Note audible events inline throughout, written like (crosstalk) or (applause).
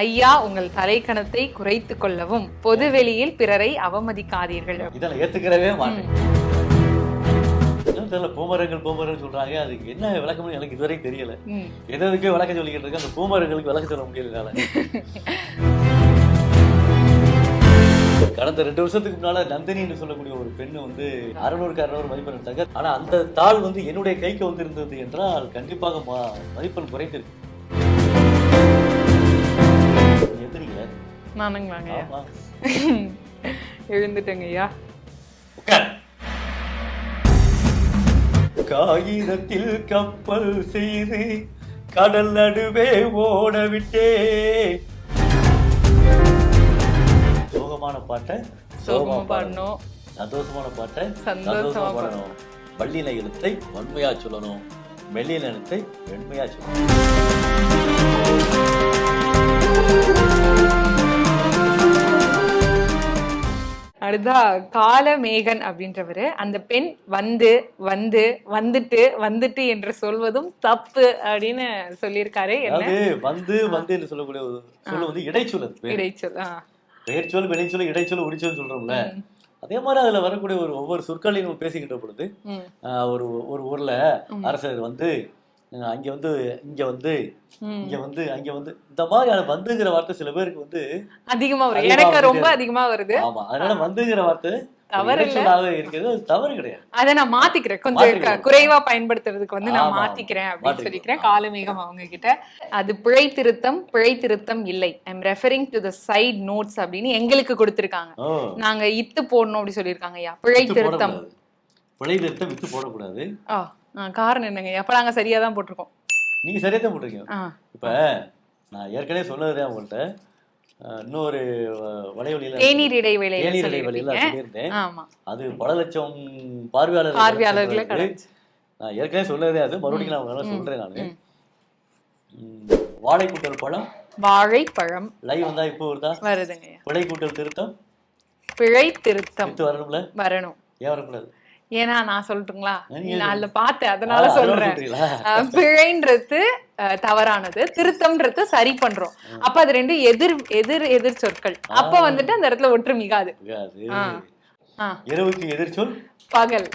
ஐயா உங்கள் தலைக்கணத்தை குறைத்து கொள்ளவும். பொதுவெளியில் பிறரை அவமதிக்காதீர்கள். இதெல்லாம் ஏத்துக்கிறவே மாட்டேன். பூமரங்கள் பூமரங்கள் சொல்றாங்க. அதுக்கு என்ன விளக்கம்னு எனக்கு இதுவரைக்கும் தெரியல. எதுக்கே விளக்கம் சொல்லிக்கிட்டு இருக்கு அந்த பூமரங்களுக்கு விளக்கம் சொல்ல முடியலனால (laughs) கடந்த ரெண்டு வருஷத்துக்கு முன்னால நந்தினின்னு சொல்லக்கூடிய ஒரு பெண்ணு வந்து அறுநூறுக்கு அறுநூறு மதிப்பெண் எடுத்தாங்க ஆனா அந்த தாள் வந்து என்னுடைய கைக்கு வந்திருந்தது என்றால் கண்டிப்பாக மதிப்பெண் குறைந்திருக்கு. நானுங்களாங்க ஐயா. எழுந்துட்டேங்க ஐயா. காகிதத்தில் கப்பல் செய்து கடல் நடுவே ஓட விட்டே சோகமான பாட்டை சோகமா பாடணும். சந்தோஷமான பாட்டை சந்தோஷமா பாடணும். வள்ளின எழுத்தை வன்மையா சொல்லணும். மெல்லின எழுத்தை வெண்மையா சொல்லணும். அடுத்தா காலமேகன் அப்படின்றவரு அந்த பெண் வந்து வந்து வந்துட்டு வந்துட்டு என்று சொல்வதும் தப்பு அப்படின்னு சொல்லியிருக்காரு வந்து வந்து என்று சொல்லக்கூடிய சொல்லு வந்து இடைச்சொல். இடைச்சொல். பெயர்ச்சொல் வினைச்சொல் இடைச்சொல் உரிச்சொல் சொல்றோம்ல. அதே மாதிரி அதுல வரக்கூடிய ஒரு ஒவ்வொரு சொற்களையும் நம்ம பேசிக்கிட்ட பொழுது ஒரு ஒரு ஊர்ல. அரசர் வந்து அங்க வந்து இங்க வந்து. இங்க வந்து அங்க வந்து இந்த மாதிரியான வந்துங்கிற வார்த்தை சில பேருக்கு வந்து அதிகமா அதிகமா எனக்கு வருது. ரொம்ப அதிகமா வருது. ஆமா அதனால வந்துங்கிற வார்த்தை தவறு இருக்கிறது தவறு கிடையாது. அதை நான் மாத்திக்கிறேன். கொஞ்சம் குறைவா பயன்படுத்துறதுக்கு வந்து நான். மாத்திக்கிறேன் அப்படின்னு. சொல்லிக்கிறேன். காலமேகம் அவங்க கிட்ட அது பிழை திருத்தம் பிழை திருத்தம் இல்லை. I'm referring to the side notes அப்படின்னு எங்களுக்கு கொடுத்திருக்காங்க. நாங்க இத்து போடணும் அப்படி சொல்லியிருக்காங்க ஐயா பிழை திருத்தம். பிழை திருத்தம் வித்து போடக்கூடாது. காரணம் என்னங்க? அப்ப நாங்க சரியா தான் போட்டிருக்கோம். நீங்க சரியா தான் போட்டிருக்கீங்க இப்ப நான் ஏற்கனவே சொன்னதுதான் உங்கள்கிட்ட இன்னொரு அஹ், வலைவலியில தேநீர் இடைவேளையில தேநீர் இடைவெளியில சொல்லியிருந்தேன். அது பல லட்சம் பார்வையாளர் பார்வையாளர்களை நான் ஏற்கனவே சொல்லதே அது. மறுபடியும் நான் ம், சொல்றேன் நான். ம். வாழை கூட்டல் பழம். வாழைப்பழம். லைவ் வந்தா இப்போ வருதா? வருதுங்க பிழை கூட்டல் திருத்தம். பிழை திருத்தம் வரணும்ல? வரணும். ஏன் வரக்கூடாது? ஏன்னா நான் சொல்லட்டுங்களா? நான் அதுல பார்த்தேன் அதனால சொல்றேன். பிழைன்றது தவறானது திருத்தம்ன்றது சரி பண்றோம். அப்ப அது ரெண்டு எதிர் எதிர் எதிர் சொற்கள். அப்ப வந்துட்டு அந்த இடத்துல ஒற்று மிகாது. இரவுக்கு எதிர்ச்சொல் பகல்.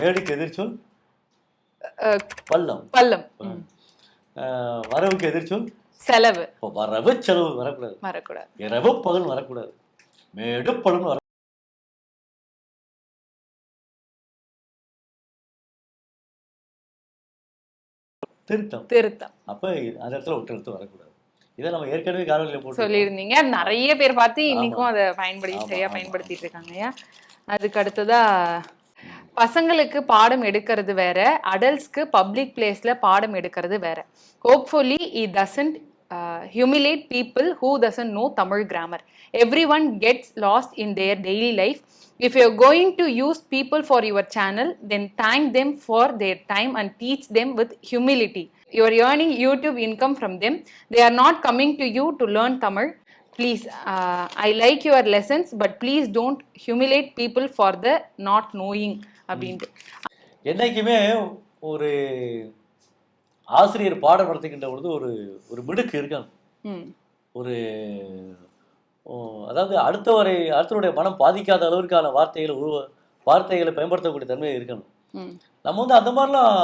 மேடுக்கு எதிர்ச்சொல் பள்ளம். பள்ளம். வரவுக்கு எதிர்ச்சொல் செலவு. வரவு செலவு வரக்கூடாது. வரக்கூடாது. இரவு பகல் வரக்கூடாது. மேடு பழம் வர திருத்தம். திருத்தம். அப்ப அந்த இடத்துல ஒற்றை எழுத்து வரக்கூடாது. இதை நம்ம ஏற்கனவே காணொலியில போட்டு சொல்லியிருந்தீங்க. நிறைய பேர் பார்த்து இன்னைக்கும் அதை பயன்படுத்தி சரியா பயன்படுத்திட்டு இருக்காங்க ஐயா. அதுக்கு அடுத்ததா பசங்களுக்கு பாடம் எடுக்கிறது வேற அடல்ட்ஸ்க்கு பப்ளிக் பிளேஸ்ல பாடம் எடுக்கிறது வேற. Hopefully it doesn't humiliate people who doesn't know Tamil grammar every one gets lost in their daily life if you going to use people for your channel then thank them for their time and teach them with humility you are earning youtube income from them they are not coming to you to learn tamil please uh, i like your lessons but please don't humiliate people for the not knowing அப்படின்ட்டு என்னைக்குமே ஒரு ஆசிரியர் பாடம் நடத்துகின்ற பொழுது ஒரு ஒரு மிடுக்கு இருக்கணும் ம். ஒரு அதாவது அடுத்தவரை அடுத்தவருடைய மனம் பாதிக்காத அளவிற்கான வார்த்தைகளை உருவ வார்த்தைகளை பயன்படுத்தக்கூடிய தன்மை இருக்கணும் நம்ம வந்து அந்த மாதிரிலாம்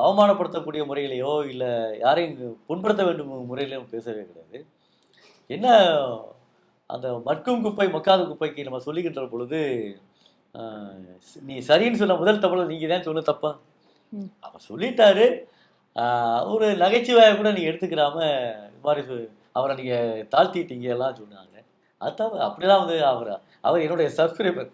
அவமானப்படுத்தக்கூடிய முறையிலையோ இல்லை யாரையும் புண்படுத்த வேண்டும் முறையிலையோ பேசவே கிடையாது. என்ன அந்த மட்கும் குப்பை மக்காத குப்பைக்கு நம்ம சொல்லுகின்ற பொழுது நீ சரின்னு சொன்ன முதல் தவறு நீங்க தான் சொன்ன தப்பா. அவர் சொல்லிட்டாரு. ஒரு நகைச்சுவையாக கூட நீங்க எடுத்துக்கிறாம இது மாதிரி அவரை நீங்க தாழ்த்திட்டீங்க எல்லாம் சொன்னாங்க. அதான் அப்படிலாம் வந்து அவர் அவர் என்னுடைய சப்ஸ்கிரைபர்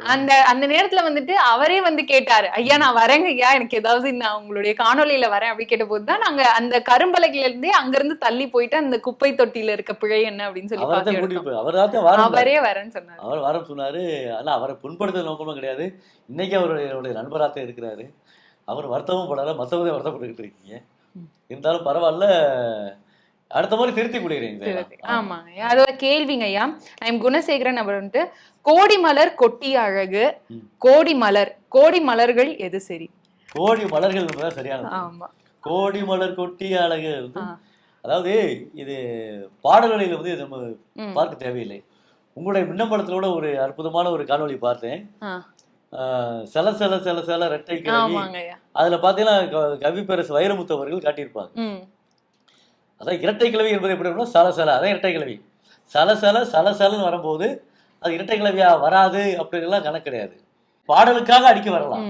அந்த அந்த நேரத்துல வந்துட்டு அவரே வந்து கேட்டாரு ஐயா நான் வரேங்க ஐயா எனக்கு ஏதாவது நான் உங்களுடைய காணொளியில வரேன் அப்படி கேட்டபோது தான் நாங்க அந்த கரும்பலகையில இருந்தே அங்க இருந்து தள்ளி போயிட்டு அந்த குப்பை தொட்டியில இருக்க பிழை என்ன அப்படின்னு சொல்லி அவரை வரேன்னு சொன்னாரு. அவர் வாரம் சொன்னாரு ஆனா அவரை புண்படுத்த நோக்கமும் கிடையாது. இன்னைக்கு அவர் என்னுடைய நண்பராக இருக்கிறாரு. அவர் வருத்தமும் படல மற்றவங்க வருத்தப்பட்டுக்கிட்டு இருக்கீங்க. இருந்தாலும் பரவாயில்ல அடுத்த மாதிரி திருத்தி கொடுக்குறீங்க ஆமாங்க அதோட கேள்விங்க ஐயா. ஐம் குணசேகரன் அவர் வந்துட்டு கோடி மலர் கொட்டி அழகு. கோடி மலர் கோடி மலர்கள் எது சரி? கோடி மலர்கள் சரியானது ஆமா. கோடி மலர் கொட்டி அழகு. அதாவது இது பாடல்களில் வந்து நம்ம. பார்க்க தேவையில்லை. உங்களுடைய மின்னம்பலத்திலோட ஒரு அற்புதமான ஒரு காணொளி பார்த்தேன். சில சில சில சில ரெட்டை அதுல பாத்தீங்கன்னா க- கவிப்பேரசு வைரமுத்து அவர்கள் காட்டியிருப்பாங்க. அதான் இரட்டை கிழவி என்பது எப்படி இருக்கும்னா சல சல. அதான் இரட்டை கிழவி. சல சல சல சலன்னு வரும்போது அது இரட்டை கிழவியா வராது அப்படின்லாம் கணக்கு கிடையாது. பாடலுக்காக அடிக்க வரலாம்.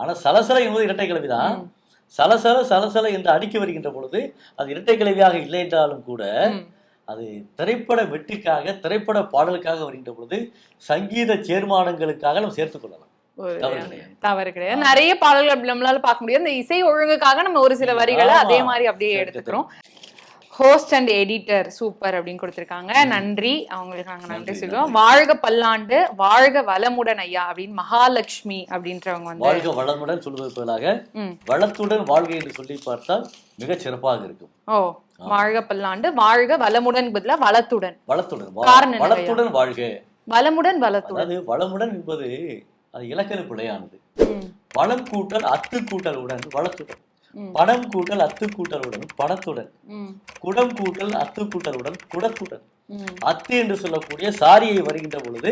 ஆனா சலசல என்பது இரட்டை கிழவி தான். சலசல சலசல என்று அடிக்க வருகின்ற பொழுது அது இரட்டை கிழவியாக இல்லை என்றாலும் கூட. அது திரைப்பட வெற்றிக்காக திரைப்பட பாடலுக்காக வருகின்ற பொழுது சங்கீத சேர்மானங்களுக்காக நம்ம சேர்த்துக் கொள்ளலாம். ஒரு தவறு கிடையாது. நிறைய பாடல்கள் நம்மளால பார்க்க முடியாது இந்த இசை ஒழுங்குக்காக நம்ம ஒரு சில வரிகளை. அதே மாதிரி அப்படியே எடுத்துக்கிறோம். ஹோஸ்ட் அண்ட் எடிட்டர் சூப்பர் அப்படின்னு கொடுத்திருக்காங்க. நன்றி. அவங்களுக்கு நாங்க நன்றி சொல்லுவோம் வாழ்க பல்லாண்டு வாழ்க வளமுடன் ஐயா அப்படின்னு மகாலட்சுமி அப்படின்றவங்க வந்து வாழ்க வளமுடன் சொல்வதற்கு பதிலாக. வளத்துடன் வாழ்க என்று சொல்லி பார்த்தால் மிகச் சிறப்பாக இருக்கும். ஓ வாழ்க பல்லாண்டு வாழ்க வளமுடன் பதிலா வளத்துடன். வளத்துடன் காரணம் வளத்துடன் வாழ்க. வளமுடன் வளத்துடன். அதாவது வளமுடன் என்பது அது இலக்கண பிழையானது. வளம் கூட்டல் அத்து கூட்டலுடன் வளத்துடன். ம். பணம் கூட்டல் அத்து கூட்டலுடன் பணத்துடன் ம், குடம் கூட்டல் அத்து கூட்டலுடன் குடத்துடன். அத்து என்று சொல்லக்கூடிய சாரியை வருகின்ற பொழுது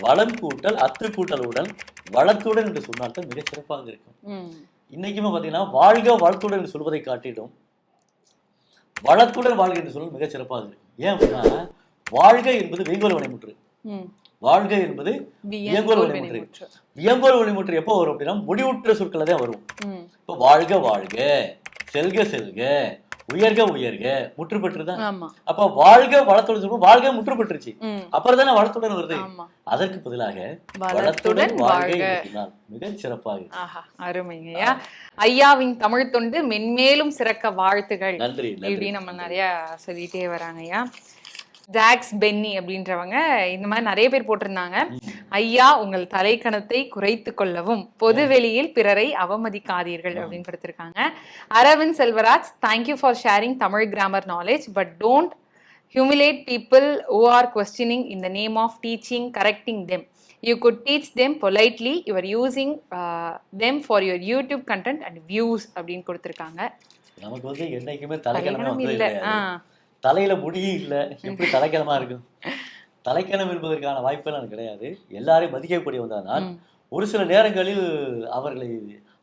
வளம் கூட்டல் அத்து கூட்டலுடன் வளத்துடன் என்று சொன்னால்தான் மிகச் சிறப்பாக இருக்கும். இன்னைக்குமே பார்த்தீங்கன்னா வாழ்க வளத்துடன் என்று சொல்வதை காட்டிடும் வளத்துடன் வாழ்க என்று சொல்வது மிகச் சிறப்பாக இருக்கும் ஏன் அப்படின்னா வாழ்க என்பது வெங்கோல் வினைமுற்று. வாழ்க என்பது வியங்கோல். வினைமுற்று வியங்கோல் வினைமுற்று எப்போ வரும் அப்படின்னா முடிவுற்ற சொற்களை தான் வரும். இப்போ வாழ்க வாழ்க செல்க செல்க உயர்க உயர்க முற்று பெற்றுதான் அப்ப வாழ்க வளத்துடன் சொல்லும்போது வாழ்க முற்று பெற்றுச்சு. அப்புறம் தானே வளத்துடன் வருது. அதற்கு பதிலாக வளத்துடன் வாழ்க மிகச் சிறப்பாக. அருமைங்கய்யா ஐயாவின் தமிழ் தொண்டு மென்மேலும் சிறக்க வாழ்த்துகள். நன்றி நன்றி. இப்படி நம்ம நிறைய சொல்லிட்டே வராங்கய்யா. ஜாக்ஸ் பென்னி அப்படின்றவங்க இந்த மாதிரி நிறைய பேர் போட்டிருந்தாங்க. ஐயா உங்கள் தலைக்கணத்தை குறைத்து கொள்ளவும். பொதுவெளியில் பிறரை அவமதிக்காதீர்கள் அப்படின்னு கொடுத்திருக்காங்க Aravind Selvaraj thank you for sharing Tamil grammar knowledge but don't humiliate people who are questioning in the name of teaching correcting them. You could teach them politely. You are using uh, them for your youtube content and views அப்படின்னு கொடுத்திருக்காங்க. நமக்கு வந்து என்னைக்குமே தலைக்கிழமை தலைகணம் வந்து தலையில முடியும் இல்ல. எப்படி தலைக்கிழமா இருக்கும் தலைக்கிழமை என்பதற்கான வாய்ப்பெல்லாம் எனக்கு கிடையாது. எல்லாரையும் மதிக்கக்கூடியவன் தான் ஒரு சில நேரங்களில் அவர்களை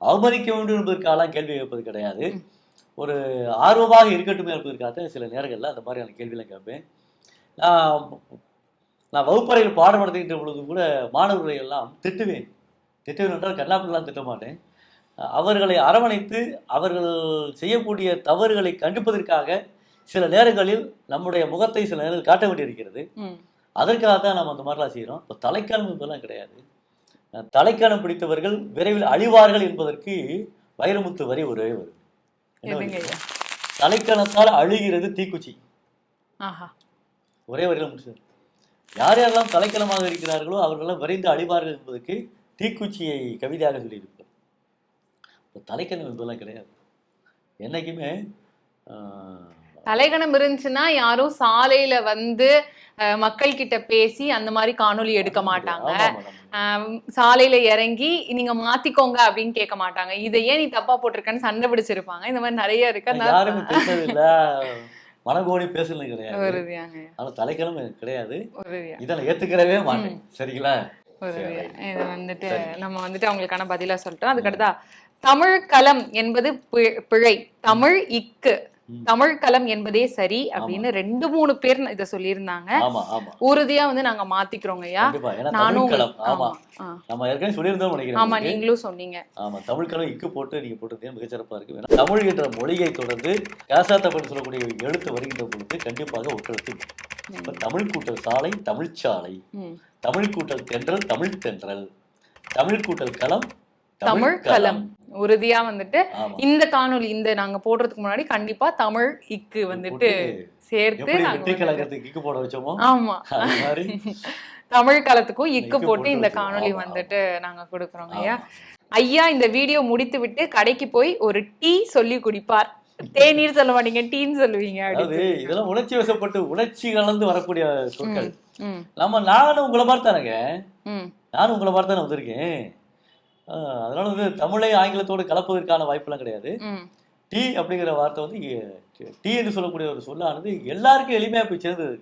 அவமதிக்க வேண்டும் என்பதற்காக கேள்வி கேட்பது கிடையாது. ஒரு ஆர்வமாக இருக்கட்டும் என்பதற்காக சில நேரங்களில் அந்த மாதிரியான கேள்வியெல்லாம் கேட்பேன். நான் நான் வகுப்பறையில் பாடம் நடத்துகின்ற பொழுது கூட மாணவர்களை எல்லாம் திட்டுவேன். திட்டுவேன் என்றால் கண்ணாப்பிலாம் திட்ட மாட்டேன். அவர்களை அரவணைத்து அவர்கள் செய்யக்கூடிய தவறுகளை கண்டிப்பதற்காக சில நேரங்களில் நம்முடைய முகத்தை சில நேரங்களில் காட்ட வேண்டியிருக்கிறது அதற்காக தான் நம்ம அந்த மாதிரிலாம் செய்கிறோம். இப்போ தலைக்காலம் என்பதெல்லாம் கிடையாது. தலைக்காலம் பிடித்தவர்கள் விரைவில் அழிவார்கள் என்பதற்கு வைரமுத்து வரி ஒரே ஐயா? தலைக்கணத்தால் அழுகிறது தீக்குச்சி. ஒரே வரியில் முடிச்சார் யார் யாரெல்லாம் தலைக்கணமாக இருக்கிறார்களோ அவர்களெல்லாம் விரைந்து அழிவார்கள் என்பதற்கு தீக்குச்சியை கவிதையாக சொல்லியிருப்பார் இப்போ தலைக்கணம் என்பதெல்லாம் கிடையாது. என்னைக்குமே ஆஹ், தலைகணம் இருந்துச்சுன்னா யாரும் சாலையில வந்து மக்கள் கிட்ட பேசி அந்த மாதிரி காணொளி எடுக்க மாட்டாங்க. சாலையில இறங்கி நீங்க மாத்திக்கோங்க அப்படின்னு கேட்க மாட்டாங்க. இதை ஏன் நீ தப்பா போட்டிருக்கன்னு சண்டை பிடிச்சிருப்பாங்க. இந்த மாதிரி நிறைய இருக்கு. மனகோணி பேசுனது கிடையாது. ஆனால் தலைக்கிழமை கிடையாது. இதை ஏத்துக்கிறவே மாட்டேன். சரிங்களா? இது வந்துட்டு நம்ம வந்துட்டு அவங்களுக்கான பதிலா சொல்லிட்டோம். அதுக்கடுத்தா தமிழ் களம் என்பது பிழை. தமிழ் இக்கு. தமிழ் களம் என்பதே சரி அப்படின்னு ரெண்டு மூணு பேர் இத சொல்லியிருந்தாங்க. ஆமா உறுதியா வந்து நாங்க மாத்திக்கிறோங்க ஐயா. நானும். நம்ம ஏற்கனவே சொல்லியிருந்தோம் நினைக்கிறேன் ஆமா. நீங்களும் சொன்னீங்க. ஆமா தமிழ்களம் இக்கு போட்டு நீங்க போட்டது மிகச்சிறப்பா இருக்கு. தமிழ் என்ற மொழியை தொடர்ந்து காசாத்தப்பட்டு சொல்லக்கூடிய எழுத்து வருகின்ற பொழுது கண்டிப்பாக ஒற்றெழுத்து. தமிழ் கூட்டல் சாலை தமிழ் சாலை. ம். தமிழ் கூட்டல் தென்றல் தமிழ் தென்றல். தமிழ் கூட்டல் களம் தமிழ் களம் உறுதியா வந்துட்டு இந்த காணொளி இந்த நாங்க போடுறதுக்கு முன்னாடி கண்டிப்பா தமிழ் இக்கு வந்துட்டு சேர்த்து ஆமா. (laughs) தமிழ் களத்துக்கும் இக்கு போட்டு இந்த ஆமா, வந்துட்டு நாங்க கொடுக்குறோங்க ஐயா. ஐயா இந்த வீடியோ முடித்து விட்டு கடைக்கு போய் ஒரு டீ சொல்லி குடிப்பார். தேநீர் சொல்ல மாட்டீங்க டீன்னு சொல்லுவீங்க அதாவது இதெல்லாம் உணர்ச்சி வசப்பட்டு உணர்ச்சி கலந்து வரக்கூடிய சொற்கள். நம்ம நானும் உங்களை மாதிரி தானேங்க ம், நானும் உங்களை மாதிரி தானே வந்திருக்கேன். அதனால வந்து தமிழை ஆங்கிலத்தோடு கலப்பதற்கான வாய்ப்பெல்லாம் கிடையாது. டீ அப்படிங்கிற வார்த்தை வந்து டீ என்று சொல்லக்கூடிய ஒரு சொல்லானது எல்லாருக்கும் எளிமையா போய் சேர்ந்தது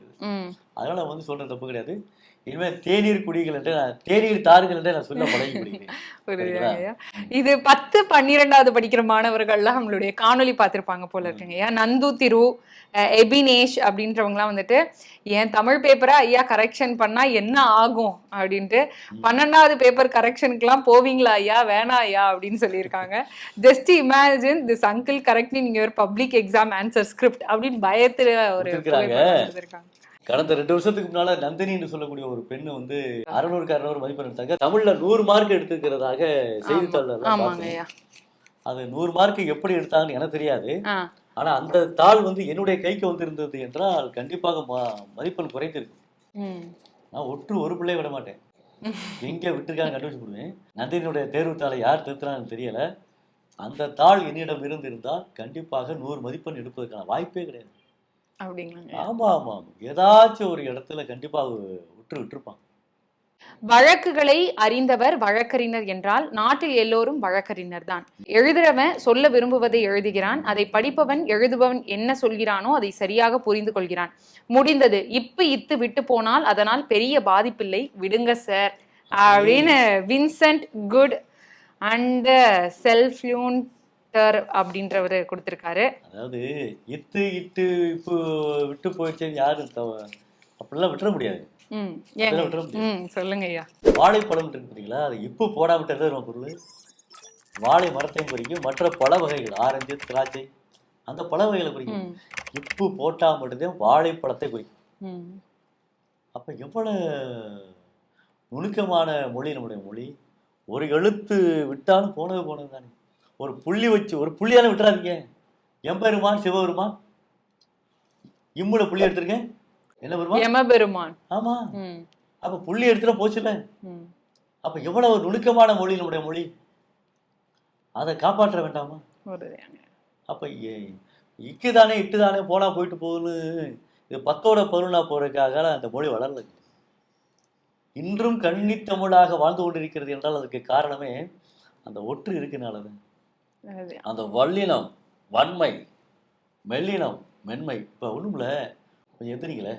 அதனால வந்து சொல்றது தப்பு கிடையாது. இனிமேல் தேநீர் குடிகள் என்று நான் தேநீர் தாருங்கள் என்று நான் சொல்ல பழகி (laughs) இது பத்து பன்னிரெண்டாவது படிக்கிற மாணவர்கள்லாம் நம்மளுடைய காணொளி பார்த்திருப்பாங்க போல இருக்குங்க ஐயா. நந்து திரு எபினேஷ் அப்படின்றவங்கலாம் வந்துட்டு என் தமிழ் பேப்பரை ஐயா கரெக்ஷன் பண்ணா என்ன ஆகும்? அப்படின்ட்டு பன்னெண்டாவது பேப்பர் கரெக்ஷனுக்குலாம் போவீங்களா ஐயா? வேணாம் ஐயா அப்படின்னு சொல்லியிருக்காங்க. Just imagine this uncle correcting your public exam answer script அப்படின்னு பயத்துல ஒரு கொடுத்திருக்காங்க. கடந்த ரெண்டு வருஷத்துக்கு முன்னால நந்தினின்னு சொல்லக்கூடிய ஒரு பெண்ணு வந்து அறுநூறுக்கு அறுநூறு மதிப்பெண் எடுத்தாங்க தமிழ்ல நூறு மார்க் எடுத்துக்கிறதாக ஐயா. அது நூறு மார்க் எப்படி எடுத்தாங்கன்னு எனக்கு தெரியாது. ஆனா அந்த தாள் வந்து என்னுடைய கைக்கு வந்திருந்தது என்றால் கண்டிப்பாக ம- மதிப்பெண் குறைத்திருக்கும் ம். நான் ஒற்று ஒரு பிள்ளை விட மாட்டேன். எங்க விட்டுருக்காங்க கண்டுபிடிச்சு போடுவேன் நந்தினியுடைய தேர்வு தாளை யார் திருத்துறான்னு தெரியல. அந்த தாள் என்னிடம் இருந்திருந்தால் கண்டிப்பாக நூறு மதிப்பெண் எடுப்பதற்கான வாய்ப்பே கிடையாது. அப்படிங்களாங்க. ஆமா ஆமா ஆமா. ஏதாச்சும் ஒரு இடத்துல கண்டிப்பா விட்டு விட்டுருப்பான். வழக்குகளை அறிந்தவர் வழக்கறிஞர் என்றால் நாட்டில் எல்லோரும் வழக்கறிஞர் தான் எழுதுறவன் சொல்ல விரும்புவதை எழுதுகிறான் அதை படிப்பவன் எழுதுபவன் என்ன சொல்கிறானோ அதை சரியாக புரிந்து கொள்கிறான். முடிந்தது இப்பு இத்து விட்டு போனால் அதனால் பெரிய பாதிப்பில்லை. விடுங்க சார் அப்படின்னு வின்சென்ட் குட் அண்ட் செல்ஃப்யூன்டர் அப்படின்றவர் கொடுத்திருக்காரு. அதாவது இத்து இட்டு இப்போ விட்டு போயிடுச்சேன்னு யாரு அப்படிலாம் விட்டுற முடியாது. சொல்லுங்க ஐயா. வாழைப்பழம் இருக்கு பார்த்தீங்களா அது இப்போ போடாம என்ன பொருள். வாழை மரத்தையும் குறிக்கும் மற்ற பழ வகைகள் ஆரஞ்சு திராட்சை அந்த பழ வகைகளை குறிக்கும் இப்பு போட்டா மட்டும்தான் வாழைப்பழத்தை குறிக்கும் அப்ப எவ்வளவு நுணுக்கமான மொழி நம்முடைய மொழி. ஒரு எழுத்து விட்டாலும் போனது போனது தானே. ஒரு புள்ளி வச்சு ஒரு புள்ளியால விட்டுறாதீங்க. எம்பெருமான் சிவபெருமான். இம்முல புள்ளி எடுத்திருக்கேன். என்ன பெருமான் யமபெருமான். ஆமா. ம். அப்ப புள்ளி எடுத்துட போச்சுல அப்ப எவ்வளவு நுணுக்கமான மொழி நம்முடைய மொழி? அதை காப்பாற்ற வேண்டாமா? அப்ப இக்கு தானே இட்டு தானே போனா போயிட்டு போகுதுன்னு இது பத்தோட பதினொன்னா போறதுக்காக அந்த மொழி வளரல இன்றும் கன்னித்தமிழாக வாழ்ந்து கொண்டிருக்கிறது என்றால் அதுக்கு காரணமே அந்த ஒற்று இருக்கனால தான் அது அந்த வல்லினம் வன்மை மெல்லினம் மென்மை இப்ப ஒண்ணுமில்ல. கொஞ்சம் எதிரிங்களே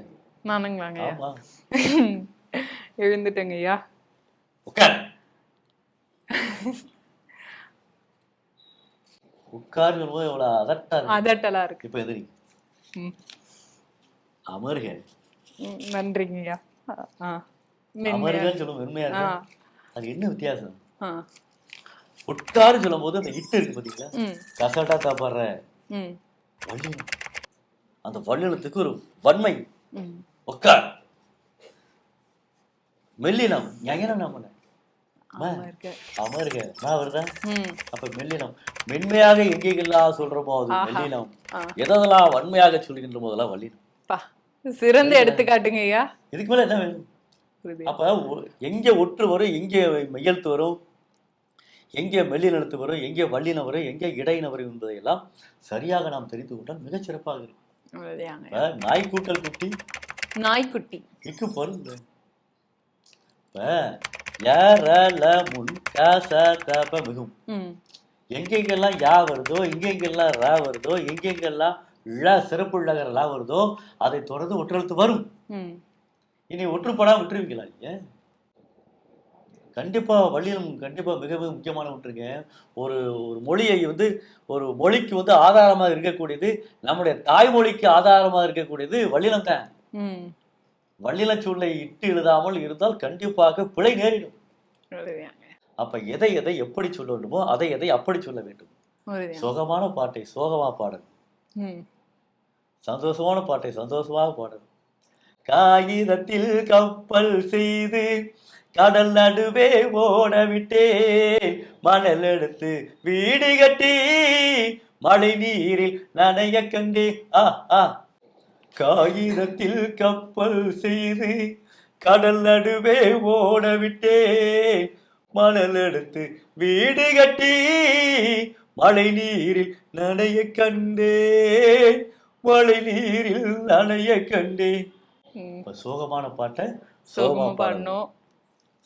நானுங்களாங்க ஐயா. (laughs) எழுந்துட்டேங்க ஐயா. உட்கார் உட்காருங்க போது எவ்வளவு அதட்டா இருக்கு. அதட்டலா இருக்கு. இப்ப எதிரி. அமர்க நன்றிங்க ஐயா. அமர்கன்னு சொல்லும் ஆ இருக்கு. அது என்ன வித்தியாசம்? உட்காரு சொல்லும் போது அந்த இட்டு இருக்கு பாத்தீங்களா? ம். வல்லினம் அந்த வல்லினத்துக்கு ஒரு வன்மை. உட்கார் மெல்லினம். இருக்கு. அமர்க நான் அப்ப மெல்லினம். மென்மையாக எங்கெங்கெல்லாம் சொல்றோமோ அது. மெல்லினம். எதெல்லாம் வன்மையாக சொல்கின்ற போதெல்லாம் வல்லினம். சிறந்த எடுத்துக்காட்டுங்க ஐயா. இதுக்கு மேல என்ன வேணும். அப்ப எங்கே ஒற்று வரும் எங்கே மெய்யெழுத்து வரும்? எங்கே மெல்லினெழுத்து வரும் எங்கே வல்லினம் வரும் எங்கே இடையின வரும் என்பதையெல்லாம் சரியாக நாம் தெரிந்து கொண்டால் மிகச் சிறப்பாக இருக்கும் நாய் கூட்டல் குட்டி நாய்க்குட்டி. இக்கு பொருள்? மிகும். எங்கெங்கெல்லாம் யா வருதோ எங்கெங்கெல்லாம் ர வருதோ எங்கெங்கெல்லாம் ழ சிறப்பு லா வருதோ அதை தொடர்ந்து ஒற்றெழுத்து வரும். இனி ஒற்றுப்படாம விட்டுருவீங்களா நீங்க? கண்டிப்பா வள்ளியம் கண்டிப்பா மிக மிக முக்கியமான ஒன்றுங்க. ஒரு ஒரு மொழியை வந்து ஒரு மொழிக்கு வந்து ஆதாரமாக இருக்கக்கூடியது நம்முடைய தாய்மொழிக்கு ஆதாரமாக இருக்கக்கூடியது வள்ளினம் தான். சூழலை இட்டு எழுதாமல் இருந்தால் கண்டிப்பாக பிழை நேரிடும். அப்ப எதை எதை எப்படி சொல்ல வேண்டுமோ அதை எதை அப்படி சொல்ல வேண்டும். சோகமான பாட்டை சோகமா ம். சந்தோஷமான பாட்டை சந்தோஷமாக பாடணும் காகிதத்தில் கப்பல் செய்து கடல் நடுவே ஓட விட்டேன். மணல் எடுத்து வீடு கட்டி மழை நீரில் நனைய கண்டே ஆ ஆ. காகிதத்தில் கப்பல் செய்து கடல் நடுவே ஓட மணல் எடுத்து வீடு கட்டி மழை நீரில் நனைய கண்டேன். மழை நீரில் நனைய கண்டேன். இப்ப சோகமான பாட்டை சோகமா பாடணும்.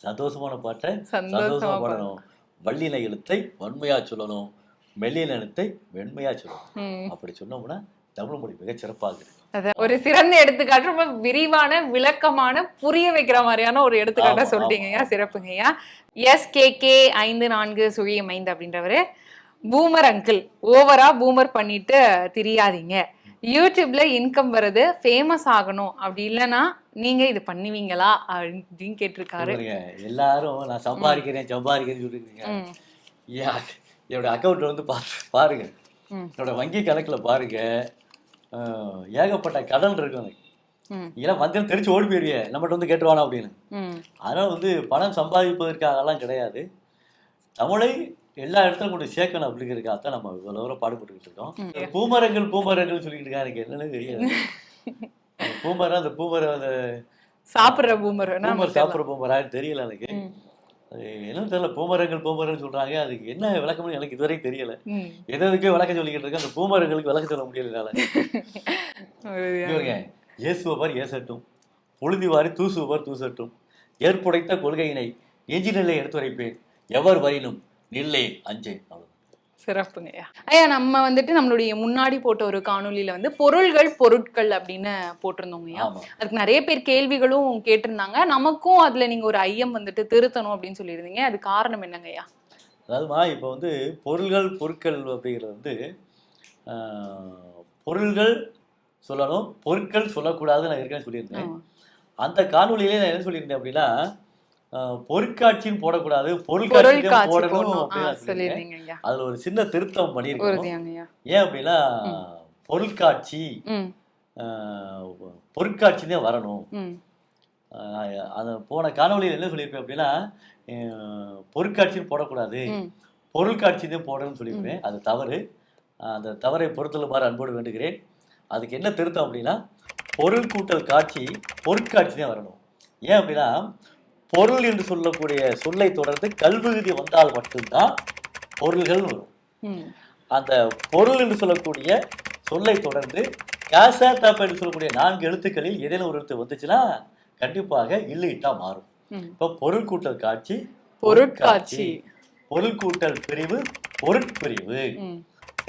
சந்தோஷமான பாட்டை சந்தோஷமா பாடணும். வள்ளின எழுத்தை வன்மையா சொல்லணும். மெல்லிய நிலத்தை வெண்மையா சொல்லும் ம். அப்படி சொன்னோம்னா தமிழ் மொழி மிகச் சிறப்பாக இருக்கும் அதான் ஒரு சிறந்த எடுத்துக்காட்டு ரொம்ப விரிவான விளக்கமான புரிய வைக்கிற மாதிரியான ஒரு எடுத்துக்காட்டா சொல்லிட்டீங்கய்யா சிறப்புங்கய்யா. எஸ் கே கே ஐந்து நான்கு சுழியம் ஐந்து அப்படின்றவரு. பூமர் அங்கிள் ஓவரா பூமர் பண்ணிட்டு திரியாதீங்க. யூடியூப்ல இன்கம் வருது ஃபேமஸ் ஆகணும். அப்படி இல்லைன்னா நீங்க இது பண்ணுவீங்களா? அப்படின்னு கேட்டிருக்காரு. எல்லாரும் நான் சம்பாதிக்கிறேன் சம்பாதிக்கிறேன்னு சொல்லிருக்கீங்க என்னோட அக்கௌண்ட்ல வந்து பாருங்க. என்னோட வங்கி கணக்குல பாருங்க. ஏகப்பட்ட கடன் இருக்கு எனக்கு. ம், இதெல்லாம் வந்து தெரிச்சு ஓடி போயிருவிய நம்மகிட்ட வந்து கேட்டுருவானா அப்படின்னு. அதனால வந்து பணம் சம்பாதிப்பதற்காகலாம் கிடையாது. தமிழை எல்லா இடத்துலும் கொண்டு சேர்க்கணும் அப்படிங்கிறதுக்காக தான் நம்ம இவ்வளவு தூரம் பாடுபட்டுக்கிட்டு இருக்கோம். பூமரங்கள் பூமரங்கள் சொல்லிட்டு இருக்கா எனக்கு என்னன்னு தெரியாது. பூமரம் அந்த பூமரம் அந்த சாப்பிடுற பூமர் பூமர் சாப்பிட்ற பூமரான்னு தெரியல எனக்கு. அது என்னன்னு தெரியல பூமரங்கள் பூமரங்கள் சொல்றாங்க. அதுக்கு என்ன விளக்கம்னு எனக்கு இதுவரை தெரியல. எது எதுக்கோ விளக்கம் சொல்லிக்கிட்டு இருக்கேன் அந்த பூமரங்களுக்கு விளக்கம் சொல்ல முடியல இவருங்க இயேசுவர் ஏசட்டும் புழுதி வாரி தூசுவர் தூசட்டும். ஏற்புடைத்த கொள்கையினை நெஞ்சினிலை எடுத்துரைப்பேன். எவர் வரினும் நில்லே அஞ்சேன். அவ்வளவுதான். சிறப்புங்கய்யா ஐயா. நம்ம வந்துட்டு நம்மளுடைய முன்னாடி போட்ட ஒரு காணொளியில வந்து பொருள்கள் பொருட்கள் அப்படின்னு போட்டிருந்தோங்கய்யா ஆமா. அதுக்கு நிறைய பேர் கேள்விகளும் கேட்டிருந்தாங்க. நமக்கும் அதுல நீங்க ஒரு ஐயம் வந்துட்டு திருத்தணும் அப்படின்னு சொல்லியிருந்தீங்க. அது காரணம் என்னங்கய்யா அதாவதுமா இப்போ வந்து பொருள்கள் பொருட்கள் அப்படிங்கிறது வந்து பொருள்கள் சொல்லணும் பொருட்கள் சொல்லக்கூடாதுன்னு நான் ஏற்கனவே சொல்லியிருந்தேன். அந்த காணொலியிலே நான் என்ன சொல்லியிருந்தேன் அப்படின்னா பொருட்காட்சின்னு போடக்கூடாது பொருட்காட்சி காட்சி போடணும் அதுல ஒரு சின்ன திருத்தம் பண்ணியிருக்கோம் ஏன் அப்படின்னா பொருட்காட்சி பொருட்காட்சினே வரணும். அது போன காணொலியில் என்ன சொல்லியிருப்பேன் அப்படின்னா ஆஹ், பொருட்காட்சின்னு போடக்கூடாது. பொருட்காட்சினே போடணும்னு சொல்லியிருப்பேன். அது தவறு. அந்த தவறை பொறுத்தலுமாறு அன்போடு வேண்டுகிறேன். அதுக்கு என்ன திருத்தம் அப்படின்னா பொருள் கூட்டல் காட்சி பொருட்காட்சி தான் வரணும். ஏன் அப்படின்னா பொருள் என்று சொல்லக்கூடிய சொல்லை தொடர்ந்து கல்விகுதி வந்தால் மட்டும்தான் பொருள்கள் வரும். அந்த பொருள் என்று சொல்லக்கூடிய சொல்லை தொடர்ந்து காசா தாப்பா என்று சொல்லக்கூடிய நான்கு எழுத்துக்களில் ஏதேனும் ஒரு எழுத்து வந்துச்சுன்னா கண்டிப்பாக இல்லைட்டா மாறும். இப்போ பொருள் கூட்டல் காட்சி பொருட்காட்சி. பொருள் கூட்டல் பிரிவு பொருட்பிரிவு.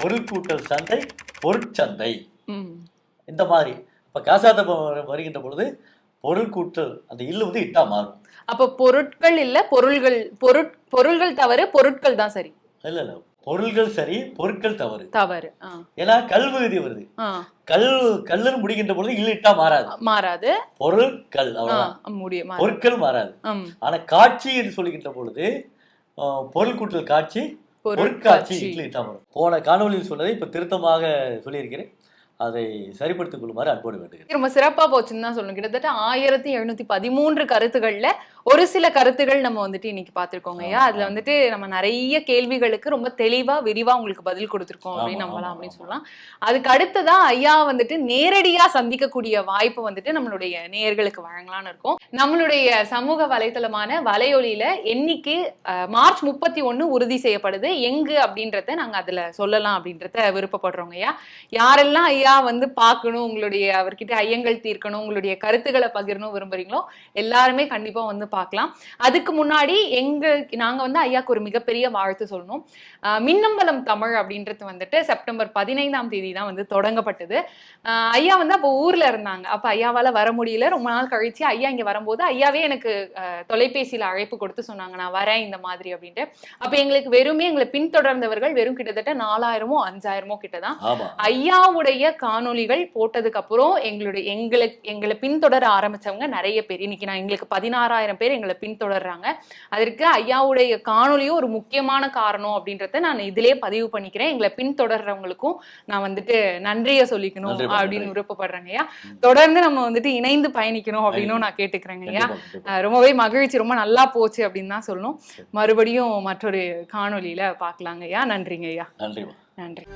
பொருள் கூட்டல் சந்தை பொருட்சந்தை. இந்த மாதிரி. இப்போ காசாத்தப்பம் வருகின்ற பொழுது பொருள் கூட்டல் அந்த இல்லு வந்து இட்டா மாறும். அப்ப பொருட்கள் இல்ல பொருள்கள் பொருட் பொருள்கள் தவறு பொருட்கள் தான் சரி. இல்ல இல்ல. பொருள்கள் சரி பொருட்கள் தவறு. தவறு ஏன்னா கல்விகுதி வருது. ஆ. கல் கல்லுன்னு முடிகின்ற பொழுது இல்லு இட்டா மாறாது. மாறாது அவ்வளவுதான். முடியும். பொருட்கள் மாறாது. ஆனா காட்சி என்று சொல்லுகின்ற பொழுது பொருள் கூட்டல் காட்சி பொருட்காட்சி. இட்டா வரும் போன காணொலியில் சொன்னதை இப்ப திருத்தமாக சொல்லியிருக்கிறேன். அதை சரிப்படுத்திக் கொள்ளுமாறு அன்போடு வேண்டுகிறேன். ரொம்ப சிறப்பா போச்சுன்னு தான் சொல்லணும். கிட்டத்தட்ட ஆயிரத்தி எழுநூத்தி பதிமூன்று கருத்துக்கள்ல ஒரு சில கருத்துகள் நம்ம வந்துட்டு இன்னைக்கு பார்த்திருக்கோங்க ஐயா அதுல. வந்துட்டு நம்ம நிறைய கேள்விகளுக்கு ரொம்ப தெளிவா விரிவா உங்களுக்கு பதில் கொடுத்திருக்கோம் அப்படின்னு நம்பலாம் அப்படின்னு. சொல்லலாம் அதுக்கு அடுத்ததா ஐயா வந்துட்டு நேரடியா சந்திக்கக்கூடிய வாய்ப்பு வந்துட்டு நம்மளுடைய நேயர்களுக்கு வழங்கலாம்னு இருக்கோம் நம்மளுடைய சமூக வலைத்தளமான வலையொலியில என்னைக்கு அஹ், மார்ச் முப்பத்தி ஒண்ணு உறுதி செய்யப்படுது எங்கு அப்படின்றத நாங்க அதுல சொல்லலாம் அப்படின்றத விருப்பப்படுறோங்க ஐயா யாரெல்லாம் ஐயா வந்து பார்க்கணும் உங்களுடைய அவர்கிட்ட ஐயங்கள் தீர்க்கணும் உங்களுடைய கருத்துக்களை பகிரணும் விரும்புறீங்களோ எல்லாருமே கண்டிப்பா வந்து பார்க்கலாம். அதுக்கு முன்னாடி எங்க நாங்க வந்து ஐயாக்கு ஒரு மிகப்பெரிய வாழ்த்து சொல்லணும். மின்னம்பலம் தமிழ் அப்படின்றது வந்துட்டு செப்டம்பர் பதினைந்தாம் தேதி தான் வந்து தொடங்கப்பட்டது. ஐயா வந்து அப்போ ஊர்ல இருந்தாங்க. அப்ப ஐயாவால வர முடியல. ரொம்ப நாள் கழிச்சு ஐயா இங்க வரும்போது ஐயாவே எனக்கு தொலைபேசியில அழைப்பு கொடுத்து சொன்னாங்க. நான் வரேன் இந்த மாதிரி அப்படின்ட்டு. அப்ப எங்களுக்கு வெறுமே எங்களை பின்தொடர்ந்தவர்கள் வெறும் கிட்டத்தட்ட நாலாயிரமோ அஞ்சாயிரமோ கிட்டதான் ஐயாவுடைய காணொளிகள் போட்டதுக்கு அப்புறம் எங்களுடைய எங்களுக்கு எங்களை பின்தொடர ஆரம்பிச்சவங்க நிறைய பேர். இன்னைக்கு நான் எங்களுக்கு பதினாறாயிரம் பேர் எங்களை பின்தொடர்றாங்க. அதற்கு ஐயாவுடைய காணொளியும் ஒரு முக்கியமான காரணம் அப்படின்றத நான் இதிலே பதிவு பண்ணிக்கிறேன். எங்களை பின்தொடர்றவங்களுக்கும் நான் வந்துட்டு நன்றியை சொல்லிக்கணும் நன்றி, நன்றி. அப்படின்னு விருப்பப்படுறேங்க ஐயா. தொடர்ந்து நம்ம வந்துட்டு இணைந்து பயணிக்கணும் அப்படின்னும் நான் கேட்டுக்கிறேங்க ஐயா. ரொம்பவே மகிழ்ச்சி ரொம்ப நல்லா போச்சு அப்படின்னு தான் சொல்லணும். மறுபடியும் மற்றொரு காணொளியில பார்க்கலாங்க ஐயா. நன்றிங்க ஐயா. நன்றிமா நன்றி.